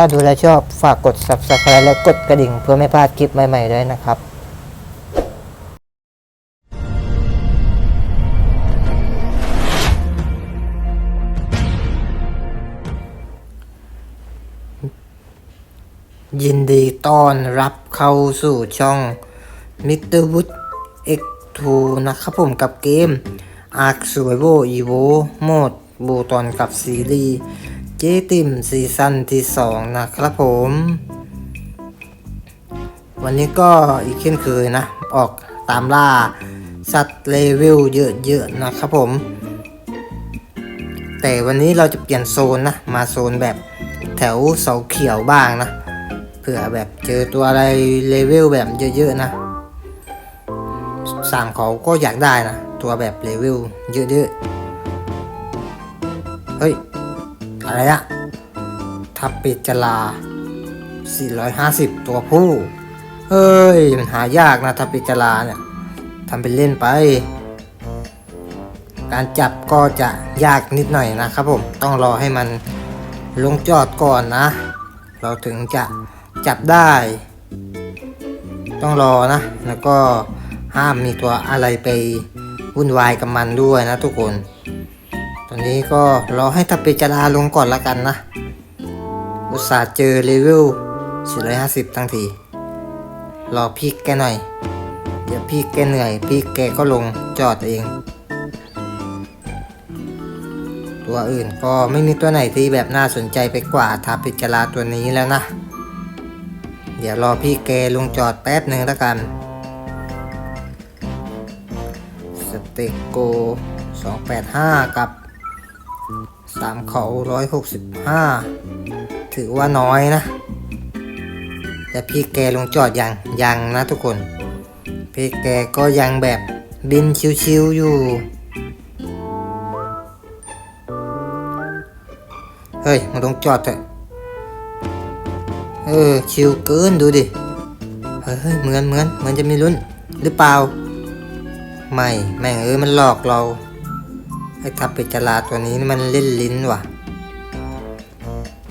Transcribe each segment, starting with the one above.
ถ้าดูแลชอบฝากกด subscribe และกดกระดิ่งเพื่อไม่พลาดคลิปใหม่ๆด้วยนะครับยินดีต้อนรับเข้าสู่ช่อง Mr. Wood X2 นะครับผมกับเกม Ark Survival Evo โหมดบูตอนกับซีรีส์ เจติมซีซั่นที่2นะครับผม วันนี้ก็อีกเช่นเคยนะ ออกตามล่าสัตว์เลเวลเยอะๆนะครับผม แต่วันนี้เราจะเปลี่ยนโซนนะ มาโซนแบบแถวเสาเขียวบ้างนะเผื่อแบบเจอตัวอะไรเลเวลแบบเยอะๆนะสามเขาก็อยากได้นะ ตัวแบบเลเวลเยอะๆเฮ้ย อะไรอะทับปิดจลา 450 ตัวผู้ เฮ้ย มันหายากนะทับปิดจลาเนี่ยทำเป็นเล่นไป การจับก็จะยากนิดหน่อยนะครับผม ต้องรอให้มันลงจอดก่อนนะ เราถึงจะจับได้ ต้องรอนะ แล้วก็ห้ามมีตัวอะไรไปวุ่นวายกับมันด้วยนะทุกคน อนนี้ก็รอให้ทัพเปจาราลงก่อนละกันนะ อุตส่าห์เจอเลเวล450 ทั้งที รอพี่แกหน่อย เดี๋ยวพี่แกเหนื่อย พี่แกก็ลงจอดเอง ตัวอื่นก็ไม่มีตัวไหนที่แบบน่าสนใจไปกว่าทาปิจาราตัวนี้แล้วนะ เดี๋ยวรอพี่แกลงจอดแป๊บหนึ่งล้วกัน สเต็กโก285 กับ 3เขา165ถือว่าน้อยนะ แต่พี่แกลงจอดยังยังนะทุกคน พี่แกก็ยังแบบบินชิวๆอยู่ เฮ้ยมันต้องจอดเถอะเออชิวเกินดูดิ เฮ้ยเหมือนเหมือนเหมือนจะมีลุ้นหรือเปล่า ไม่ แม่งเออมันหลอกเรา ไอ้ทับเป็ดจลาตัวนี้มันเล่นลิ้นว่ะ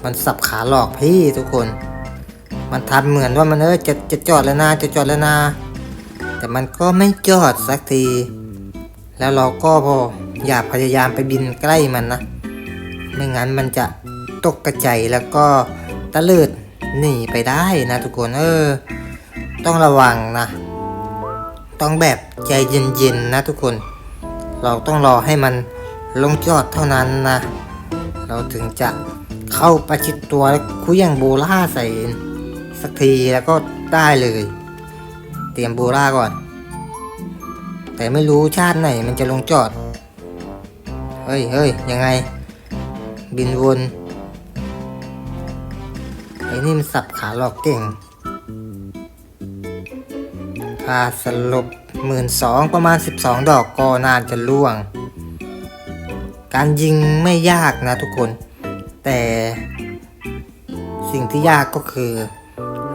มันสับขาหลอกพี่ทุกคน มันทำเหมือนว่ามันเออจะจะจอดแล้วนะจะจอดแล้วนะ แต่มันก็ไม่จอดสักที แล้วเราก็พออย่าพยายามไปบินใกล้มันนะ ไม่งั้นมันจะตกกระใจแล้วก็ตะเลิดหนีไปได้นะทุกคนเออ ต้องระวังนะ ต้องแบบใจเย็นๆนะทุกคน เราต้องรอให้มัน ลงจอดเท่านั้นนะ เราถึงจะเข้าประชิดตัวแล้วคุยงโบล่าใส่สักทีแล้วก็ได้เลย เตรียมโบล่าก่อน แต่ไม่รู้ชาติไหนมันจะลงจอด เฮ้ยเฮ้ยยังไง บินวนไอ้นี่มันสับขาหลอกเก่งค่าสลบหมื่นสองประมาณ 12 ดอกก็น่าจะล่วง การยิงไม่ยากนะทุกคน แต่สิ่งที่ยากก็คือ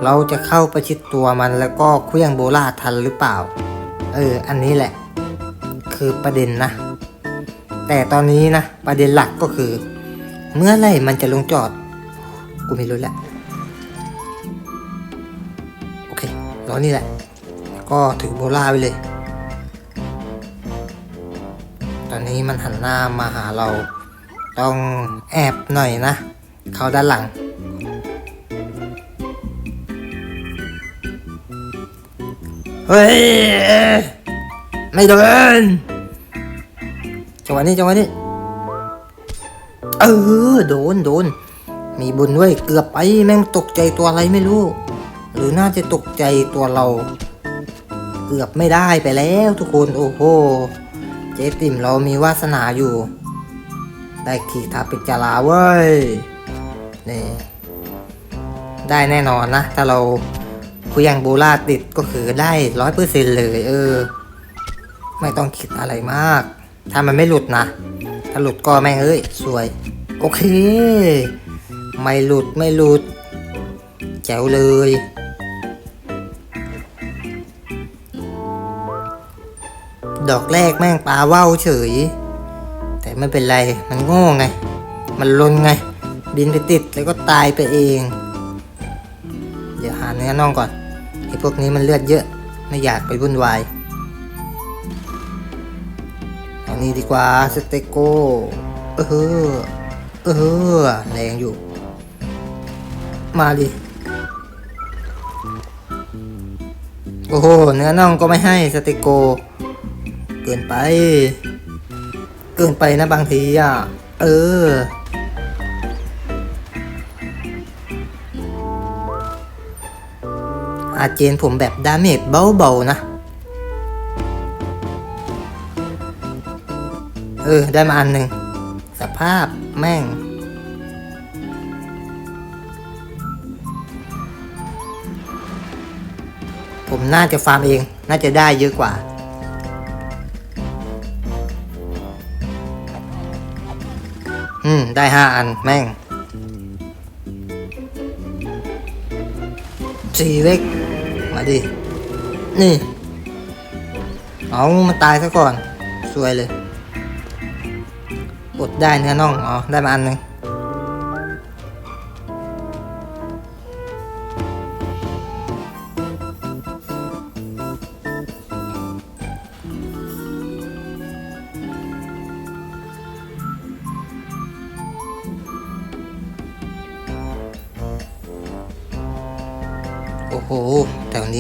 เราจะเข้าประชิดตัวมันแล้วก็เคลื่องโบล่าทันหรือเปล่า เออ อันนี้แหละ คือประเด็นนะ แต่ตอนนี้นะประเด็นหลักก็คือ เมื่อไรมันจะลงจอด กูไม่รู้แหละโอเครอนี่แหละ ก็ถือโบล่าไปเลย นนี้มันหันหน้ามาหาเรา ต้องแอบหน่อยนะ เขาด้านหลัง เฮ้ย ไม่โดนจังหวะนี้จังหวะนี้ เออ โดนโดน มีบุญเว้ยเกือบไปแม่งตกใจตัวอะไรไม่รู้ หรือน่าจะตกใจตัวเรา เกือบไม่ได้ไปแล้วทุกคน โอ้โห จ๊ติ่มเรามีวาสนาอยู่ ได้ขี่ทาปิจาราเว้ย นี่ ได้แน่นอนนะ ถ้าเราคุยยังโบราติดก็คือได้ร้อยเปอร์เซ็นเลย เออ ไม่ต้องคิดอะไรมาก ถ้ามันไม่หลุดนะ ถ้าหลุดก็แม่งเอ้ย สวย โอเค ไม่หลุดไม่หลุดแจ๋วเลย ดอกแรกแม่งปลาว่าวเฉย แต่ไม่เป็นไรมันโง่ไง มันลนไง บินไปติดแล้วก็ตายไปเองเนื้อน่องก่อนไอ้พวกนี้มันเลือดเยอะไม่อยากไปวุ่นวายอานี้ดีกว่าสเต็กโกเออเออแรงอยู่ มาดิโอ้โห เนื้อน่องก็ไม่ให้สเต็กโก เกินไป เกินไปนะบางทีอะ เออ อาเจนผมแบบดาเมจเบาๆนะ เออ ได้มาอันหนึ่ง สภาพแม่งผมน่าจะฟาร์มเอง น่าจะได้เยอะกว่า อืม ได้ห้าอันแม่งสี่เล็ก มาดิ นี่ เอามันตายซะก่อน สวยเลยอดได้เนื้อน่อง อ๋อ ได้มาอันหนึ่ง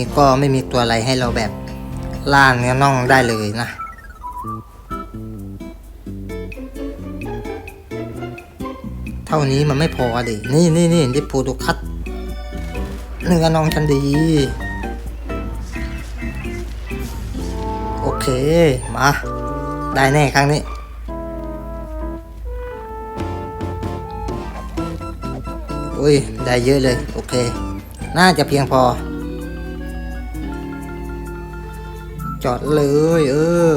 นี้ก็ไม่มีตัวอะไรให้เราแบบล่าเนื้อน่องได้เลยนะ เท่านี้มันไม่พอดินี่นี่นี่ดิปูดูคัดเนื้อน้องฉันดี โอเค มา ได้แน่ครั้งนี้อุ้ย ได้เยอะเลย โอเค น่าจะเพียงพอ จอดเลย เออ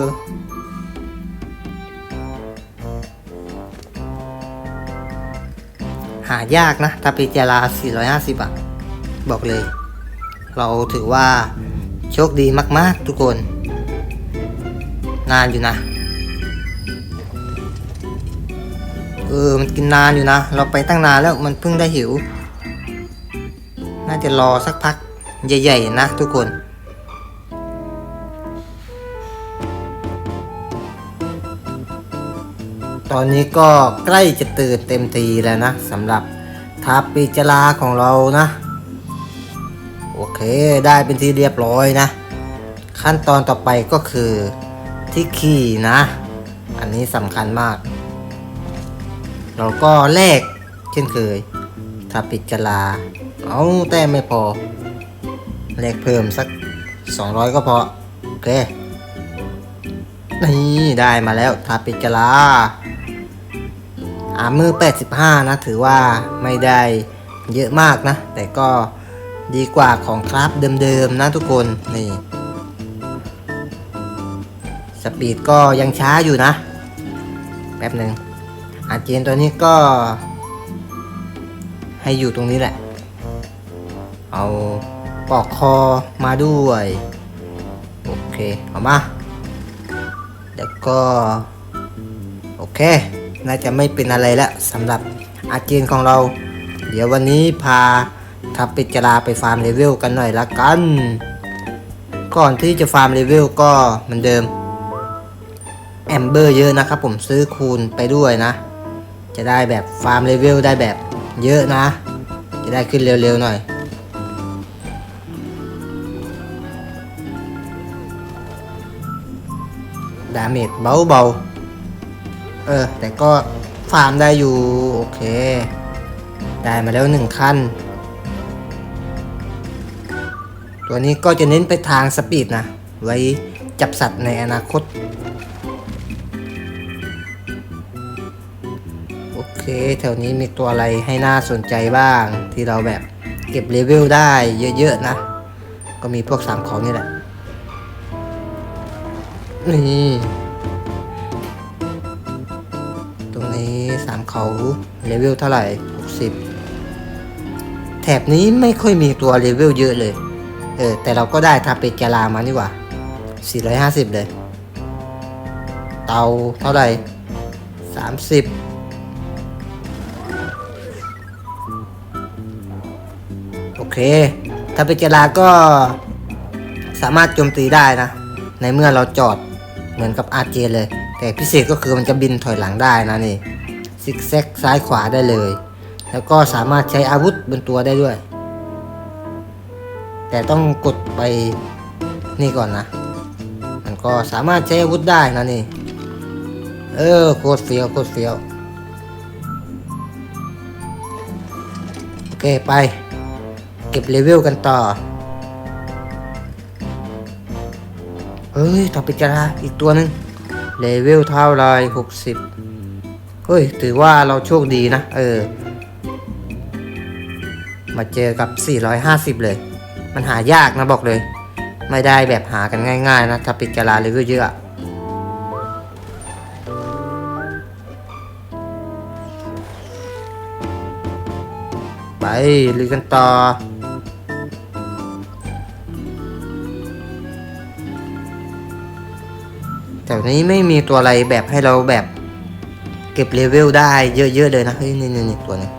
หายากนะทาปิจารา450อะ บอกเลย เราถือว่าโชคดีมาก ๆ ทุกคน นานอยู่นะ เออ มันกินนานอยู่นะ เราไปตั้งนานแล้วมันเพิ่งได้หิว น่าจะรอสักพักใหญ่ ๆ นะทุกคน อนนี้ก็ใกล้จะตื่นเต็มทีแล้วนะสำหรับทาปิจาราของเรานะ โอเคได้เป็นที่เรียบร้อยนะ ขั้นตอนต่อไปก็คือที่ขี่นะ อันนี้สำคัญมาก เราก็แลกเช่นเคยทาปิจาราเอาแต่ไม่พอแลกเพิ่มสัก 200 ก็พอ โอเค นี่ได้มาแล้วทาปิจารา อามือ 85 นะ ถือว่าไม่ได้เยอะมากนะ แต่ก็ดีกว่าของคราฟเดิมๆนะทุกคนนี่สปีดก็ยังช้าอยู่นะ แป๊บหนึ่งอาเจนตัวนี้ก็ ให้อยู่ตรงนี้แหละ เอาปอกคอมาด้วย โอเค เอามา แล้วก็ โอเค น่าจะไม่เป็นอะไรแล้วสำหรับอาเจนของเรา เดี๋ยววันนี้พาทับปิจราไปฟาร์มเลเวลกันหน่อยละกัน ก่อนที่จะฟาร์มเลเวลก็เหมือนเดิมแอมเบอร์เยอะนะครับผมซื้อคูณไปด้วยนะ จะได้แบบฟาร์มเลเวลได้แบบเยอะนะ จะได้ขึ้นเร็วๆหน่อยดาเมจเบาๆ เออ แต่ก็ฟาร์มได้อยู่ โอเค ได้มาแล้วหนึ่งขั้น ตัวนี้ก็จะเน้นไปทางสปีดนะ ไว้จับสัตว์ในอนาคต โอเค แถวนี้มีตัวอะไรให้น่าสนใจบ้าง ที่เราแบบเก็บเลเวลได้เยอะๆนะ ก็มีพวกสามของนี่แหละ นี่ เขาเลเวลเท่าไหร่ 60 แถบนี้ไม่ค่อยมีตัวเลเวลเยอะเลย เออ แต่เราก็ได้ทาเปจารามานี่หว่า 450 เลย เตาเท่าไหร่ 30โอเค ถ้าเป็นจราก็สามารถโจมตีได้นะ ในเมื่อเราจอดเหมือนกับอาร์เจเลย แต่พิเศษก็คือมันจะบินถอยหลังได้นะนี่ ซิกแซกซ้ายขวาได้เลย แล้วก็สามารถใช้อาวุธบนตัวได้ด้วย แต่ต้องกดไปนี่ก่อนนะ มันก็สามารถใช้อาวุธได้นะนี่ เออโคตรเฟี้ยวโคตรเฟี้ยวโอเคไป เก็บเลเวลกันต่อเฮ้ยต่อไปจะอีกตัวหนึ่งเลเวลเท่าไรหกสิบ เฮ้ย ถือว่าเราโชคดีนะ เออ มาเจอกับ 450 เลย มันหายากนะบอกเลย ไม่ได้แบบหากันง่าย ๆ นะ ถ้าปิดจราเลเวลเยอะอะไปลุยกันต่อแถวนี้ไม่มีตัวอะไรแบบให้เราแบบ เก็บเลเวลได้เยอะๆเลยนะเฮ้ยนี่นี่ตัวนี้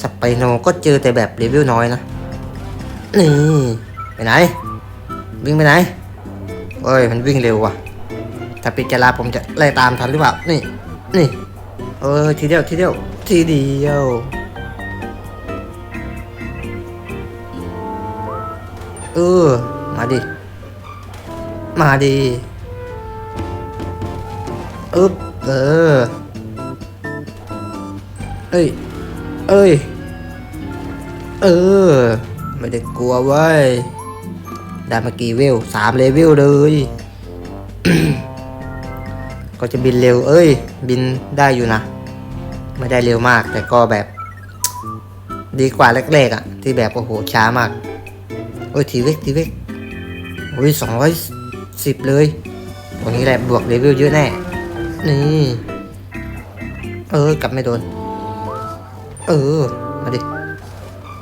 สไปโนก็เจอแต่แบบเลเวลน้อยนะนี่ไปไหน วิ่งไปไหนเอ้ยมันวิ่งเร็วว่ะ ถ้าปิดจราผมจะไล่ตามทันหรือเปล่านี่นี่เออทีเดียวทีเดียวทีเดียวเออมาดิ มาดิอึ๊บ เออ เอ้ย เอ้ย เออ ไม่ได้กลัวเว้ยได้มากี่เวลสามเลเวลเลย ก็จะบินเร็ว เอ้ย บินได้อยู่นะ ไม่ได้เร็วมาก แต่ก็แบบ ดีกว่าแรกๆอะ่ะ ที่แบบโอ้โหช้ามาก โอ้ยทีเวกทีเวกโอ้ยสองร้อยสิบเลย ตรงนี้แหละบวกเลเวลเยอะแน่ นี่ เออกลับไม่โดน เออ มาดิ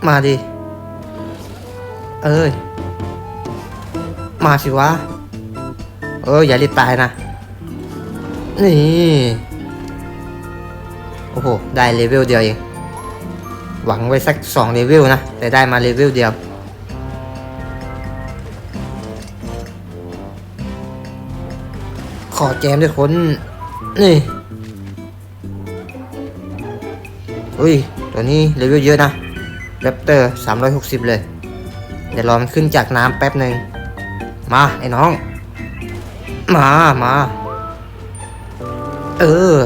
มาดิ เอ้ย มาสิวะ เอออย่ารีบตายนะ นี่ โอ้โห ได้เลเวลเดียวเอง หวังไว้สักสองเลเวลนะ แต่ได้มาเลเวลเดียวขอแจมด้วยคน นี่อุ้ย ตัวนี้เลเวลเยอะนะแรปเตอร์360เลย เดี๋ยวรอมันขึ้นจากน้ำแป๊บหนึ่ง มาไอ้น้อง มามา เออ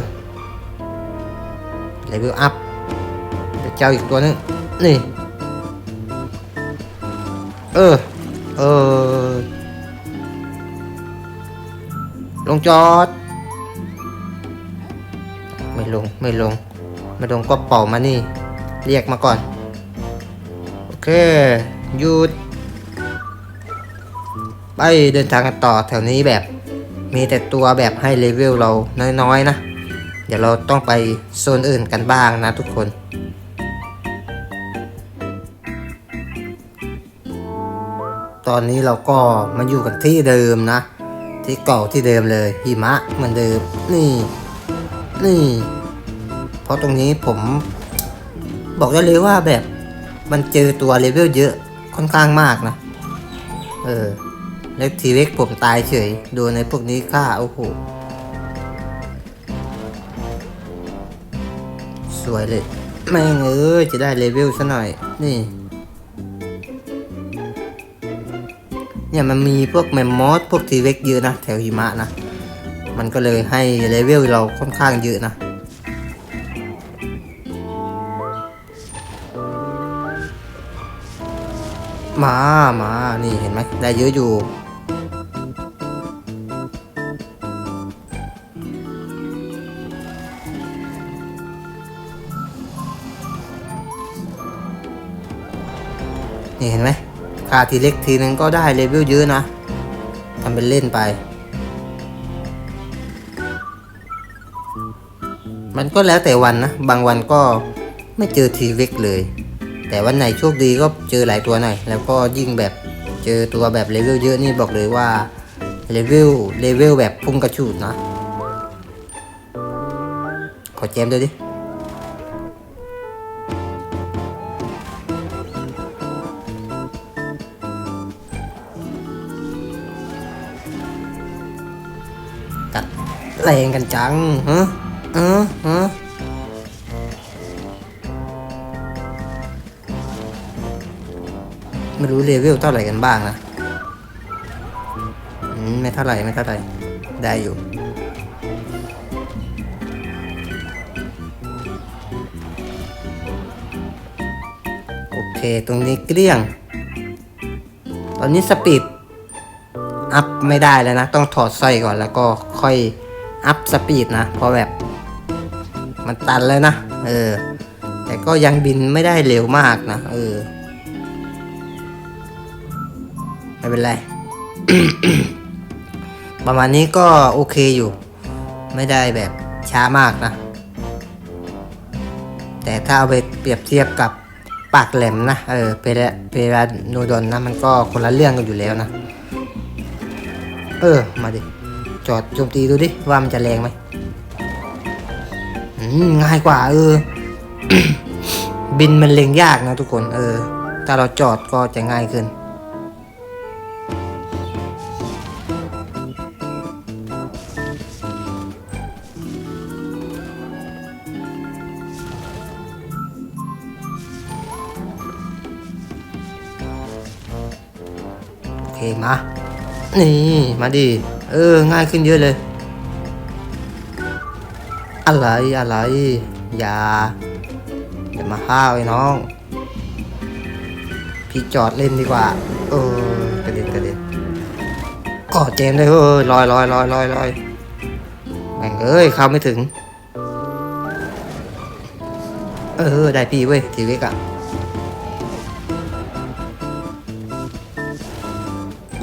เลเวลอัพเดี๋ยวเจ้าอีกตัวนึง นี่ เออ เออ ลงจอด ไม่ลงไม่ลงไม่ลงก็เป่ามานี่ เรียกมาก่อน โอเคหยุด ไปเดินทางกันต่อแถวนี้แบบ มีแต่ตัวแบบให้เลเวลเราน้อยๆนะ เดี๋ยวเราต้องไปโซนอื่นกันบ้างนะทุกคนตอนนี้เราก็มาอยู่กันที่เดิมนะ ที่เก่าที่เดิมเลยหิมะเหมือนเดิม นี่ นี่ เพราะตรงนี้ผมบอกได้เลยว่าแบบมันเจอตัวเลเวลเยอะค่อนข้างมากนะ เออ แล้วทีเล็กผมตายเฉย โดนในพวกนี้ฆ่าโอ้โห สวยเลยแม่งเอ้ยจะได้เลเวลซะหน่อย นี่ เนี่ยมันมีพวกแมมมอสพวกทีเล็กเยอะนะ แถวหิมะนะ มันก็เลยให้เลเวลเราค่อนข้างเยอะนะ มามา นี่เห็นไหมได้เยอะอยู่ นี่เห็นไหมค่าทีเล็กทีนึงก็ได้เลเวลเยอะนะทำเป็นเล่นไป มันก็แล้วแต่วันนะ บางวันก็ไม่เจอทีเล็กเลย แต่วันไหนโชคดีก็เจอหลายตัวหน่อย แล้วก็ยิ่งแบบเจอตัวแบบเลเวลเยอะนี่บอกเลยว่าเลเวลเลเวลแบบพุ่งกระชูดนะขอแจมด้วยดิตัดแรงกันจังฮะเออ ไม่รู้เลเวลเท่าไหร่กันบ้างนะไม่เท่าไหร่ไม่เท่าไหร่ได้อยู่ โอเค ตรงนี้เกลี้ยง ตอนนี้สปีดอัพไม่ได้แล้วนะ ต้องถอดสร้อยก่อนแล้วก็ค่อยอัพสปีดนะ เพราะแบบมันตันแล้วนะ เออ แต่ก็ยังบินไม่ได้เร็วมากนะ เออ ไม่เป็นไร ประมาณนี้ก็โอเคอยู่ ไม่ได้แบบช้ามากนะ แต่ถ้าเอาไปเปรียบเทียบกับปากแหลมนะ เออเปรเปราโนดอนนะ มันก็คนละเรื่องกันอยู่แล้วนะ เออ มาดิ จอดโจมตีดูดิ ว่ามันจะแรงไหมอืมง่ายกว่า เออ บินมันเล็งยากนะทุกคน เออ ถ้าเราจอดก็จะง่ายขึ้น นี่มาดิเออง่ายขึ้นเยอะเลย อะไรอะไร อย่า อย่ามาห้าวไอ้น้อง พี่จอดเล่นดีกว่า เออกระเด็นกระเด็นกอดเจมเลยเฮ้ยลอยลอยลอยลอยลอยแม่งเอ้ยเข้าไม่ถึง เออ ได้พี่เว้ยทีวิกอะ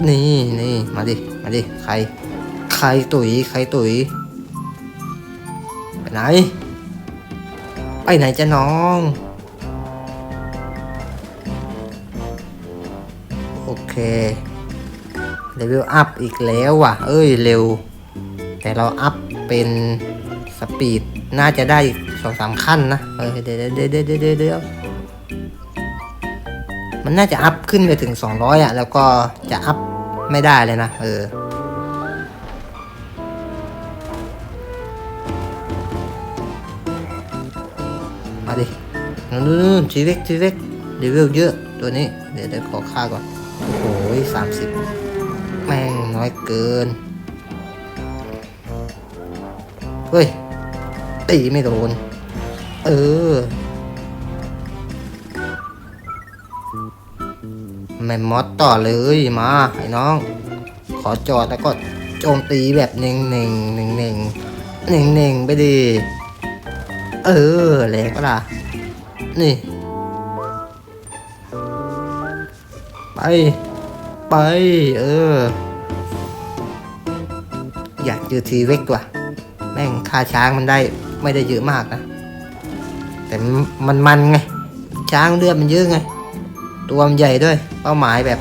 นี่นี่มาดิ มาดิ ใคร ใครตุ๋ย ใครตุ๋ย ไปไหน ไปไหนจะน้อง โอเค เลเวลอัพอีกแล้วว่ะ เอ้ย เร็ว แต่เราอัพเป็นสปีด น่าจะได้สองสามขั้นนะ เออเดี๋ยเดี๋ยวเดี๋ยวเดี๋ยวเดี๋ยวเดี๋ยวมันน่าจะอัพขึ้นไปถึง 200อะ แล้วก็จะอัพ ไม่ได้เลยนะ เออ มาดินู่นทีเล็กทีเล็กเลเวลเยอะตัวนี้ เดี๋ยวเดี๋ยวขอค่าก่อน โอ้โหสามสิบแม่งน้อยเกิน เฮ้ยตีไม่โดน เออ แม่มอสต่อเลยมาไอ้น้อง ขอจอดแล้วก็โจมตีแบบเน่งเน่งเน่งเน่งเน่งเน่งไปดิเออแรงก็ล่ะ นี่ ไป ไป เออ อยากเจอทีเวกว่ะ แม่งค่าช้างมันได้ไม่ได้เยอะมากนะ แต่มันมันไง ช้างเลือดมันเยอะไง ตัวมันใหญ่ด้วยาหมายแบบ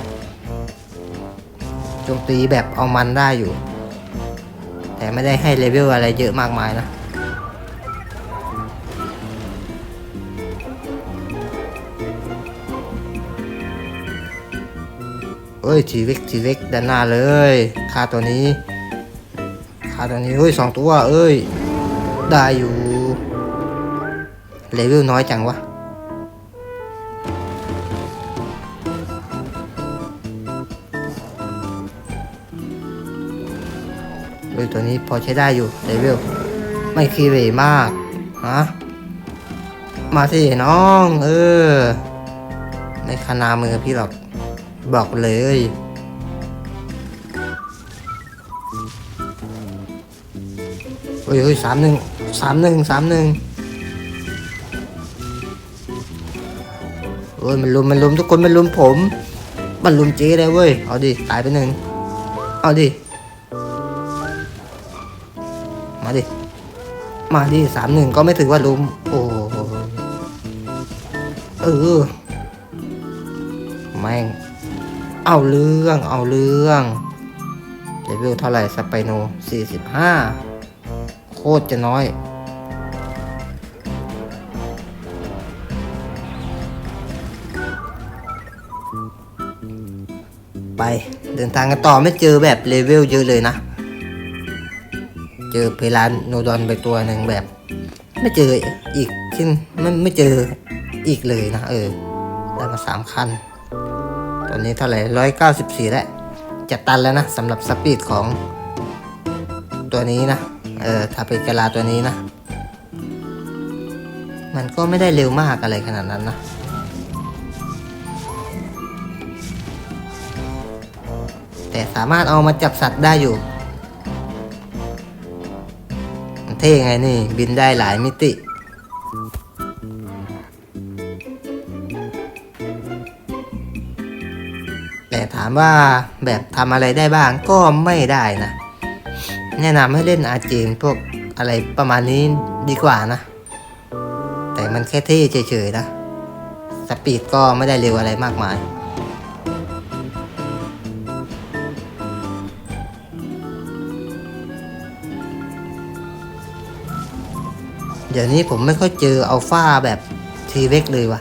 โจมตีแบบเอามันได้อยู่ แต่ไม่ได้ให้เลเวลอะไรเยอะมากมายนะเอ้ยทีเล็กทีเล็กด้านหน้าเลยค่าตัวนี้ค่าตัวนี้เฮ้ยสองตัวเอ้ยได้อยู่เลเวลน้อยจังวะ เฮ้ยตัวนี้พอใช้ได้อยู่เลเวลไม่คีเรมากฮะมาสิน้อง เออในคณามือพี่หรอกบอกเลยเฮ้ยเฮ้ยสามหนึ่งสามหนึ่งสามหนึ่งเฮ้ยมันลุมมันลุมทุกคนมันลุมผม มันลุมเจ๊เลยเว้ย เอาดิ ตายไปหนึ่งเอาดิ มาดิ มาดิสามหนึ่งก็ไม่ถือว่าลุม โอ้เออ แม่ง เอาเรื่อง เอาเรื่องเลเวลเท่าไหร่สไปโน45โคตรจะน้อย ไปเดินทางกันต่อไม่เจอแบบเลเวลเยอะเลยนะ เจอเพลานโนดอนไปตัวหนึ่งแบบ ไม่เจออีกที่ไม่ไม่เจออีกเลยนะเออได้มาสามคันตัวนี้เท่าไหร่ร้อยเก้าสิบสี่แล้วจะตันแล้วนะสำหรับสปีดของ ตัวนี้นะ เออถ้าเป็นกะลาตัวนี้นะ มันก็ไม่ได้เร็วมากอะไรขนาดนั้นนะแต่สามารถเอามาจับสัตว์ได้อยู่ ท่ไงนี่ บินได้หลายมิติ แต่ถามว่าแบบทำอะไรได้บ้างก็ไม่ได้นะ แนะนำให้เล่นอาจีนพวกอะไรประมาณนี้ดีกว่านะ แต่มันแค่เท่เฉยๆนะ สปีดก็ไม่ได้เร็วอะไรมากมาย ดี๋ยวนี้ผมไม่ค่อยเจออัลฟาแบบทีเว็กเลยว่ะ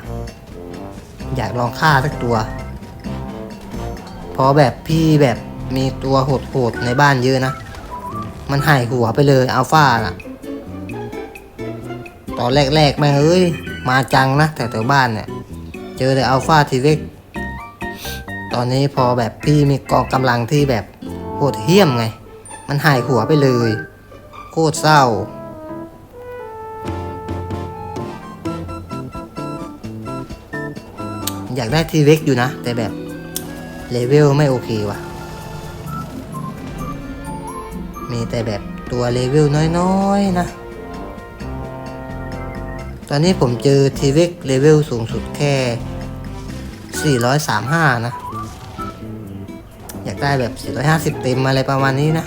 อยากลองฆ่าสักตัวเพราะแบบพี่แบบมีตัวโหดๆในบ้านเยอะนะ มันหายหัวไปเลยอัลฟาน่ะ ตอนแรกๆแม่งเอ้ย มาจังนะแต่แถวบ้านเนี่ย เจอแต่อัลฟาทีเว็กตอนนี้พอแบบพี่มีกองกำลังที่แบบโหดเหี้ยมไง มันหายหัวไปเลย โคตรเศร้า อยากได้ทีเว็กอยู่นะ แต่แบบเลเวลไม่โอเคว่ะ มีแต่แบบตัวเลเวลน้อยๆนะ ตอนนี้ผมเจอทีเว็กเลเวลสูงสุดแค่ 435 นะ อยากได้แบบ 450 เต็มอะไรประมาณนี้นะ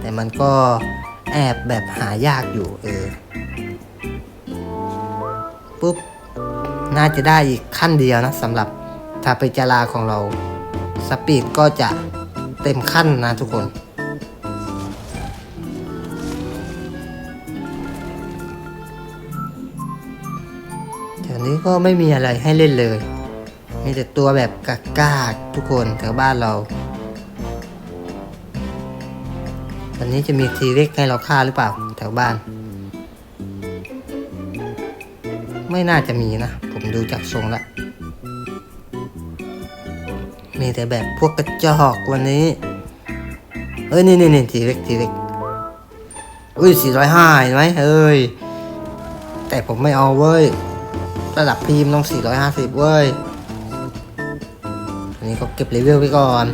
แต่มันก็แอบแบบหายากอยู่เออ ปุ๊บ น่าจะได้อีกขั้นเดียวนะสำหรับถ้าไปจาราของเรา สปีดก็จะเต็มขั้นนะทุกคนแถวนี้ก็ไม่มีอะไรให้เล่นเลย มีแต่ตัวแบบกากาทุกคนแถวบ้านเราวันนี้จะมีทีเล็กให้เราฆ่าหรือเปล่าแถวบ้าน ไม่น่าจะมีนะ ผมดูจากทรงละ มีแต่แบบพวกกระจอกวันนี้ เอ้ย นี่นี่นี่ทีเล็กทีเล็กอุ้ยสี่ร้อยห้าเห็นไหมเอ้ย แต่ผมไม่เอาเว้ย ระดับพีมต้องสี่ร้อยห้าสิบเว้ยอันนี้ก็เก็บเลเวลไว้ก่อน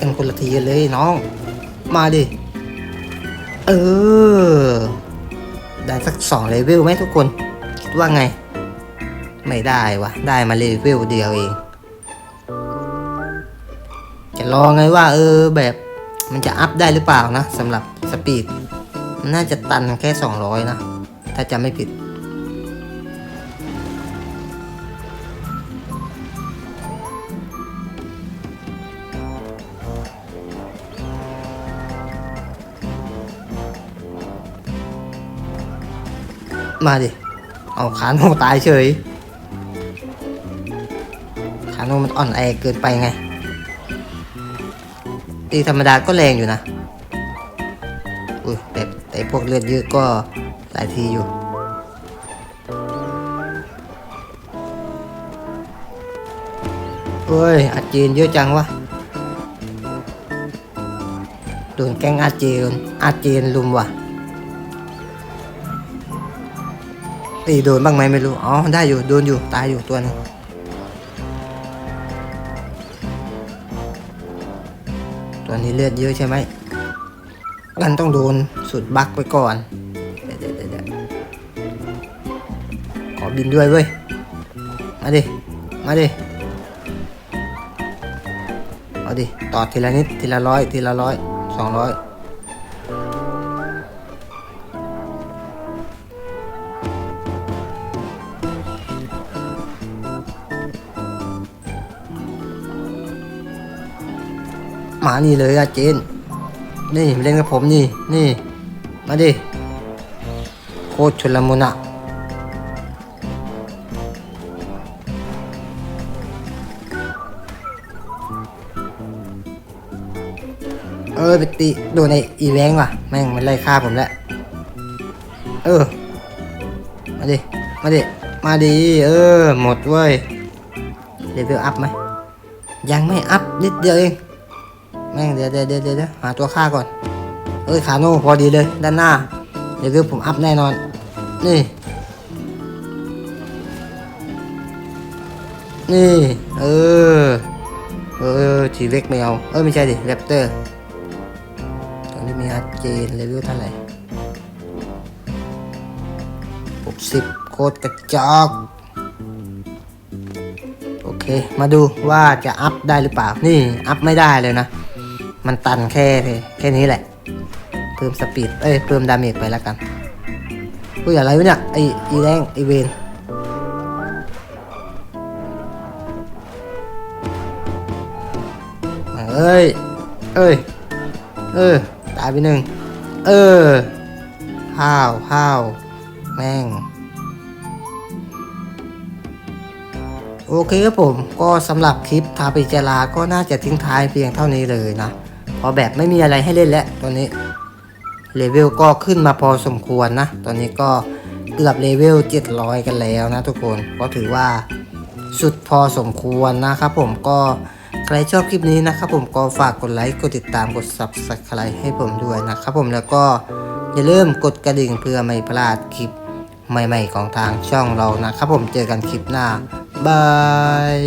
กันคนละทีเลยน้อง มาดิ เออ ได้สักสองเลเวลไหมทุกคน คิดว่าไง ไม่ได้วะได้มาเลเวลเดียวเอง จะลอไงว่า เออแบบมันจะอัพได้หรือเปล่านะสำหรับสปีด มันน่าจะตันแค่ 200 นะ ถ้าจะไม่ผิด มาดิ เอาขาโนตายเฉย ขาโนมันอ่อนแอเกินไปไง ตีธรรมดาก็แรงอยู่นะ อุ้ยแต่แต่พวกเลือดเยอะก็หลายทีอยู่เฮ้ยอาจีนเยอะจังวะโดนแกงอาจีนอาจีนลุมว่ะ ตีโดนบ้างไหมไม่รู้ อ๋อ ได้อยู่ โดนอยู่ ตายอยู่ตัวหนึงตัวนี้เลือดเยอะใช่ไหมงั้นต้องโดนสุดบักไปก่อนเดี๋ยวเดี๋ยวเดี๋ยวเดี๋ยวขอบินด้วยเว้ย มาดิ มาดิ เอาดิ ต่อทีละนิด ทีละร้อย ทีละร้อย สองร้อย นี่เลยอะเจน นี่มาเล่นกับผมนี่ นี่ มาดิ โคตรชุลมุนอะเออไปตีโดนไออีแวงว่ะ แม่งมันไล่ฆ่าผมแล้ว เออ มาดิ มาดิ มาดิ เออ หมดเว้ยเลเวลอัพไหมยังไม่อัพนิดเดียวเอง แม่งเดี๋ยวเดี๋ยวเดี๋ยวเดี๋ยวหาตัวฆ่าก่อนเอ้ยขาโน่พอดีเลย ด้านหน้า เดี๋ยวคือผมอัพแน่นอน นี่ นี่ เออ เออทีเล็กไม่เอา เออไม่ใช่ดิแรปเตอร์ตอนนี้มีอาเจนเลเวลเท่าไหร่หกสิบโคตรกระจอกโอเค มาดูว่าจะอัพได้หรือเปล่า นี่ อัพไม่ได้เลยนะ มันตันแค่แค่นี้แหละ เพิ่มสปีด เอ้ย เพิ่มดาเมจไปแล้วกันอุ้ยอะไรวะเนี่ย ไออีแรงไอเวนเอ้ย เอ้ย เออ ตายไปหนึ่ง เออห้าวห้าว แม่ง โอเคครับผม ก็สำหรับคลิปทาปิจาราก็น่าจะทิ้งท้ายเพียงเท่านี้เลยนะ พราะแบบไม่มีอะไรให้เล่นแล้วตัวนี้เลเวลก็ขึ้นมาพอสมควรนะ ตอนนี้ก็เกือบเลเวล 700 กันแล้วนะทุกคนก็ถือว่าสุดพอสมควรนะครับผมก็ใครชอบคลิปนี้นะครับผมก็ฝากกดไลค์กดติดตามกด subscribe ให้ผมด้วยนะครับผมแล้วก็อย่าลืมกดกระดิ่งเพื่อไม่พลาดคลิปใหม่ๆของทางช่องเรานะครับผมเจอกันคลิปหน้าบาย